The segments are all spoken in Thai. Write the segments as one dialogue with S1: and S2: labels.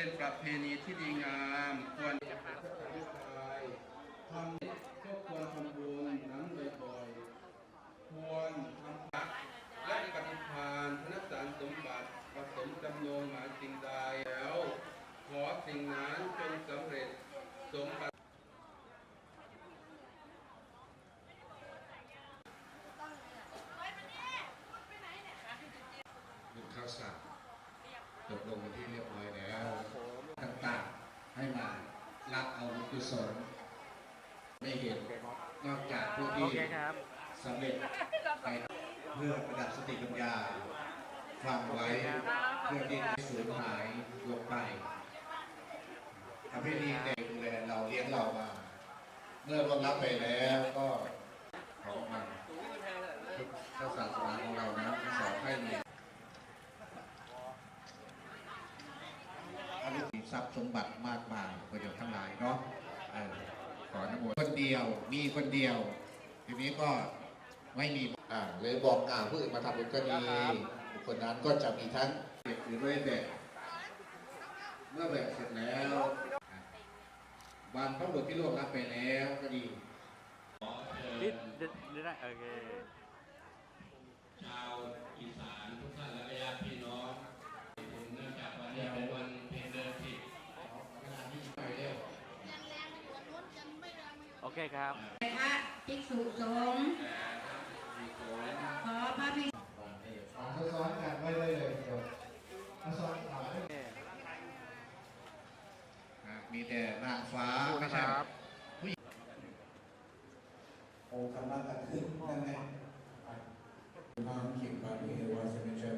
S1: เป็นประเพณีที่ดีงาม ควรทำก็ควรทำบุญนั้นบ่อยๆควรทำพักและปฏิภาณธนสารสมบัติผสมจำนงหมายสิ่งใดแล้ว ขอสิ่งนั้นจงสำเร็จสมปรารถนา
S2: บุญข้าวสารจบลงเป็นที่เรียบร้อยแล้ว ต่างๆให้มารับเอาบุญ กุศลได้เห็นนอกจากผู้ที่สำเร็จไปเพื่อประดับสติปัญญาฟังไว้เพื่อที่จะสูญหายลงไปประเพณีเด็กดูแลเราเลี้ยงเรามา เมื่อร่วงรับไปแล้วก็ของมันพระศาสนาของเรานะสอนให้มี อนุ ทินทรัพย์สมบัติมากมายประโยชน์ทั้งหลายเนาะเออขออนุโมทนาคนเดียวมีคนเดียว ทีนี้ก็ไม่มีอ่าเลยบอกกล่าวผู้อื่นมาทำบุญก็ดีบุคคลนั้นก็จะมีทั้งเด็กหรือไม่แบกเมื่อแบกเสร็จแล้วอะบรรพบุรุษที่ล่วงลับไปแล้วก็ดี
S3: ดิดดิดดิดได้โอเค
S4: ชาวอีสานทุกท่านและญาติพี่น้องเนื่องจากวันนี้เป็นวันเพ็ญเดือนสิบ
S2: ไปเร็ว
S3: โอ เคครับ
S5: พระภิกษุสงฆ์ขอพระภิกษุ
S2: เอาซ้อนๆกันไว้เลยเลยเดี๋ยวเอาซ้อนถามได้อะมีแต่นางฟ้าไม่ใช่ผู้หญิงโอคำว่ากันขึ้นนั่นไงนามขิปานิเอวาสมิจตุสัพเพ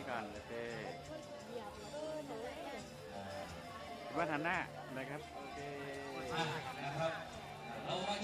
S2: นั่นนี่ก่
S4: อน
S3: โอเคว่าทันหน้านะครับ โอเค
S4: นะครับ เรามา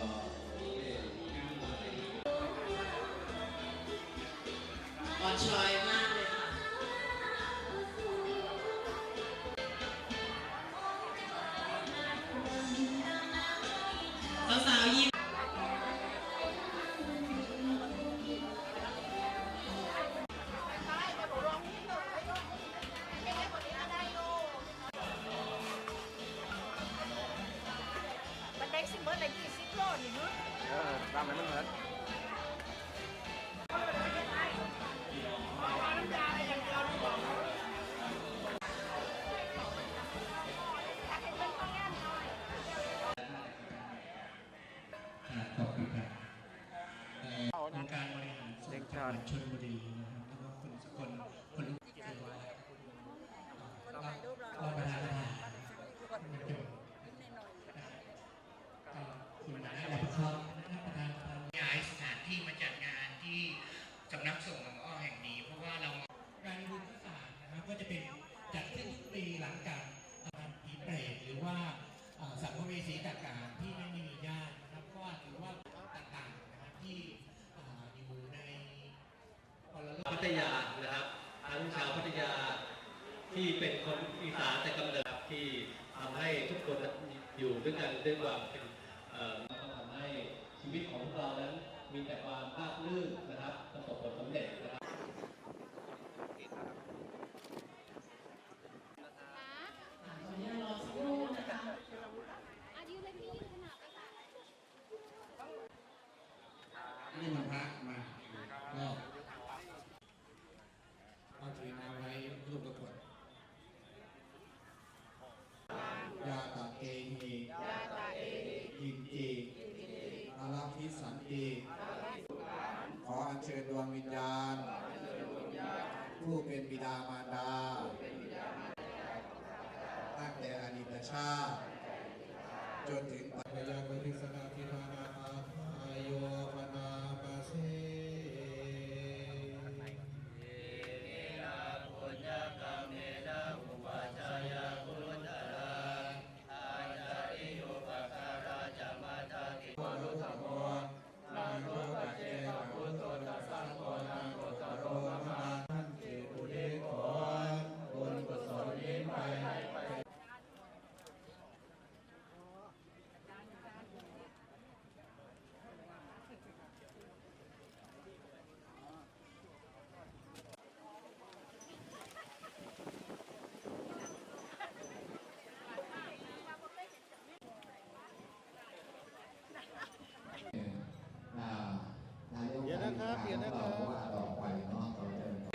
S6: อ่อ ออ
S3: ตามไหนมันเหมือน
S7: ขอบคุณครับองค์การบริหารส่วนจังหวัดชลบุรีนะครับแล้วก็คุณสกลคนลุกเกวาแล้วก็ประธานประธานคุณโจก็คุณนายอภิชอบนะครับประธานประธานย้ายสถานที่มาจัดงานที่สำนักสงฆ์หลวงอ้อแห่งนี้ เพราะว่าเรางานบุญข้าวสารนะครับก็จะเป็นจัดขึ้นทุกปีหลังจากทำผีเปรตหรือว่าเอ่อสัมภเวสีต่างๆที่ไม่มีญาตินะครับก็ถือว่าต่างๆนะครับที่เอ่ออยู่ในพลโลก
S8: พั ทยานะครับ ทั้งชาวพัทยาที่เป็นคนอีสานแต่กำเนิดที่ทำให้ทุกคนอยู่ด้วยกันด้วยความเป็นเอ่อแล้วก็ทำให้ชีวิตของพวกเรานั้นมีแต่ความราบรื่นนะครับประสบผลสำเร็จนะครับ
S6: ขออนุญาตรอสักครู่นะคะ
S2: นี่มันพระมาก็เอาถือมาไว้รูปประกวดยาตาเอหียินจีอาราพิสันติขออัญเชิญดวงวิญญาณ ผู้เป็นบิดามารดา ตั้งแต่อดีตชาติ จนถึงปัจจุบันปฏิสนาทิธานาภาพายโย